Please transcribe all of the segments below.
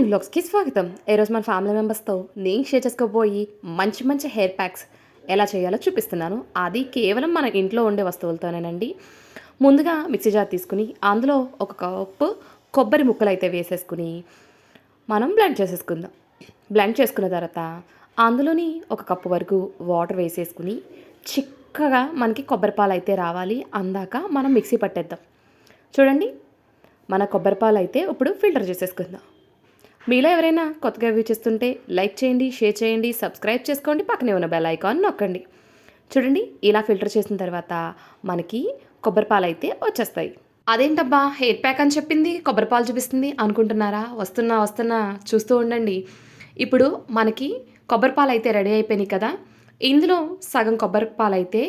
మోనీ వ్లాగ్స్కి స్వాగతం. ఈరోజు మన ఫ్యామిలీ మెంబర్స్తో నేను షేర్ చేసుకోబోయి మంచి మంచి హెయిర్ ప్యాక్స్ ఎలా చేయాలో చూపిస్తున్నాను. అది కేవలం మన ఇంట్లో ఉండే వస్తువులతోనేనండి. ముందుగా మిక్సీ జార్ తీసుకుని అందులో ఒక కప్పు కొబ్బరి ముక్కలు అయితే వేసేసుకుని మనం బ్లెండ్ చేసేసుకుందాం. బ్లెండ్ చేసుకున్న తర్వాత అందులోని ఒక కప్పు వరకు వాటర్ వేసేసుకుని చిక్కగా మనకి కొబ్బరి పాలు అయితే రావాలి. అందాక మనం మిక్సీ పట్టేద్దాం. చూడండి మన కొబ్బరి పాలు అయితే ఇప్పుడు ఫిల్టర్ చేసేసుకుందాం. మీలో ఎవరైనా కొత్తగా వ్యూ చేస్తుంటే లైక్ చేయండి షేర్ చేయండి సబ్స్క్రైబ్ చేసుకోండి పక్కనే ఉన్న బెల్ ఐకాన్ నొక్కండి. చూడండి ఇలా ఫిల్టర్ చేసిన తర్వాత మనకి కొబ్బరిపాలు అయితే వచ్చేస్తాయి. అదేంటబ్బా హెయిర్ ప్యాక్ అని చెప్పింది కొబ్బరిపాలు చూపిస్తుంది అనుకుంటున్నారా? వస్తున్నా వస్తున్నా చూస్తూ ఉండండి. ఇప్పుడు మనకి కొబ్బరిపాలు అయితే రెడీ అయిపోయినాయి కదా ఇందులో సగం కొబ్బరి పాలు అయితే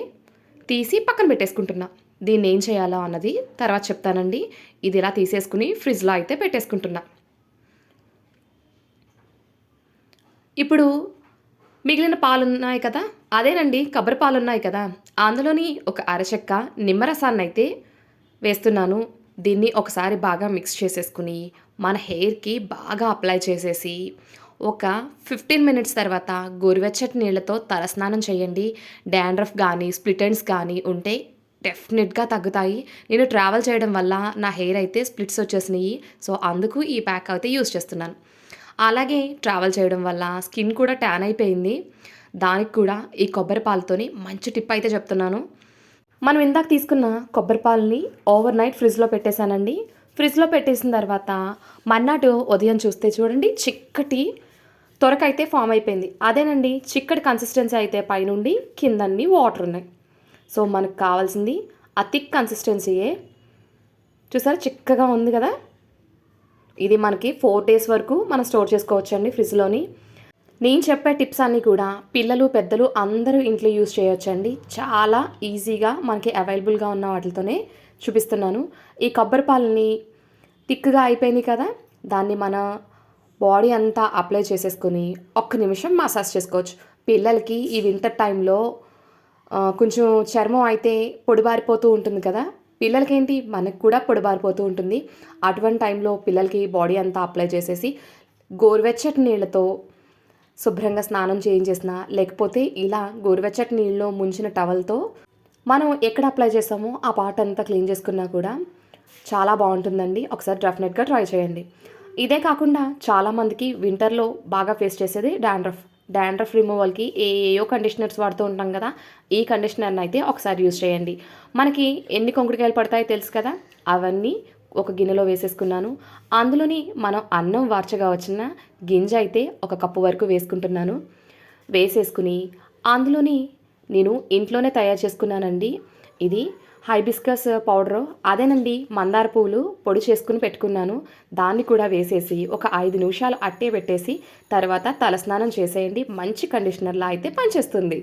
తీసి పక్కన పెట్టేసుకుంటున్నా. దీన్ని ఏం చేయాలో అన్నది తర్వాత చెప్తానండి. ఇది ఇలా తీసేసుకుని ఫ్రిడ్జ్లో అయితే పెట్టేసుకుంటున్నా. ఇప్పుడు మిగిలిన పాలు ఉన్నాయి కదా అదేనండి కొబ్బరి పాలు ఉన్నాయి కదా. అందులోని ఒక అరచెక్క నిమ్మరసాన్ని అయితే వేస్తున్నాను. దీన్ని ఒకసారి బాగా మిక్స్ చేసేసుకుని మన హెయిర్కి బాగా అప్లై చేసేసి ఒక ఫిఫ్టీన్ మినిట్స్ తర్వాత గోరువెచ్చటి నీళ్ళతో తలస్నానం చేయండి. డాండ్రఫ్ కానీ స్ప్లిటెన్స్ కానీ ఉంటే డెఫినెట్గా తగ్గుతాయి. నేను ట్రావెల్ చేయడం వల్ల నా హెయిర్ అయితే స్ప్లిట్స్ వచ్చేసినాయి. సో అందుకు ఈ ప్యాక్ అయితే యూస్ చేస్తున్నాను. అలాగే ట్రావెల్ చేయడం వల్ల స్కిన్ కూడా ట్యాన్ అయిపోయింది. దానికి కూడా ఈ కొబ్బరి పాలతోని మంచి టిప్ అయితే చెప్తున్నాను. మనం ఇందాక తీసుకున్న కొబ్బరి పాలని ఓవర్ నైట్ ఫ్రిడ్జ్లో పెట్టేశానండి. ఫ్రిడ్జ్లో పెట్టేసిన తర్వాత మన్నాడు ఉదయం చూస్తే చూడండి చిక్కటి త్వరకైతే ఫామ్ అయిపోయింది. అదేనండి చిక్కటి కన్సిస్టెన్సీ అయితే పైనుండి కిందన్ని వాటర్ ఉన్నాయి. సో మనకు కావాల్సింది ఆ థిక్ కన్సిస్టెన్సీయే. చూసారా చిక్కగా ఉంది కదా? ఇది మనకి ఫోర్ డేస్ వరకు మనం స్టోర్ చేసుకోవచ్చు అండి ఫ్రిడ్జ్లోని. నేను చెప్పే టిప్స్ అన్నీ కూడా పిల్లలు పెద్దలు అందరూ ఇంట్లో యూజ్ చేయొచ్చండి. చాలా ఈజీగా మనకి అవైలబుల్గా ఉన్న వాటితోనే చూపిస్తున్నాను. ఈ కొబ్బరి పాలని థిక్గా అయిపోయింది కదా దాన్ని మన బాడీ అంతా అప్లై చేసేసుకొని ఒక్క నిమిషం మసాజ్ చేసుకోవచ్చు. పిల్లలకి ఈ వింటర్ టైంలో కొంచెం చర్మం అయితే పొడిబారిపోతూ ఉంటుంది కదా పిల్లలకి ఏంటి మనకు కూడా పొడిబారిపోతూ ఉంటుంది. అటువంటి టైంలో పిల్లలకి బాడీ అంతా అప్లై చేసేసి గోరువెచ్చటి నీళ్ళతో శుభ్రంగా స్నానం చేయించేసిన లేకపోతే ఇలా గోరువెచ్చటి నీళ్ళలో ముంచిన టవల్తో మనం ఎక్కడ అప్లై చేసామో ఆ పార్ట్ అంతా క్లీన్ చేసుకున్నా కూడా చాలా బాగుంటుందండి. ఒకసారి డెఫినెట్గా ట్రై చేయండి. ఇదే కాకుండా చాలామందికి వింటర్లో బాగా ఫేస్ చేసేది డాండ్రఫ్. డాండ్రఫ్ రిమూవల్కి ఏ ఏయో కండిషనర్స్ వాడుతూ ఉంటాం కదా ఈ కండిషనర్ని అయితే ఒకసారి యూజ్ చేయండి. మనకి ఎన్ని కొంకుడికాయలు పడతాయో తెలుసు కదా అవన్నీ ఒక గిన్నెలో వేసేసుకున్నాను. అందులోని మనం అన్నం వార్చగా వచ్చిన గింజ అయితే ఒక కప్పు వరకు వేసుకుంటున్నాను. వేసేసుకుని అందులోని నేను ఇంట్లోనే తయారు చేసుకున్నానండి. ఇది హైబిస్కస్ పౌడరు అదేనండి మందార పువ్వులు పొడి చేసుకుని పెట్టుకున్నాను. దాన్ని కూడా వేసేసి ఒక ఐదు నిమిషాలు అట్టే పెట్టేసి తర్వాత తలస్నానం చేసేయండి. మంచి కండిషనర్లా అయితే పనిచేస్తుంది.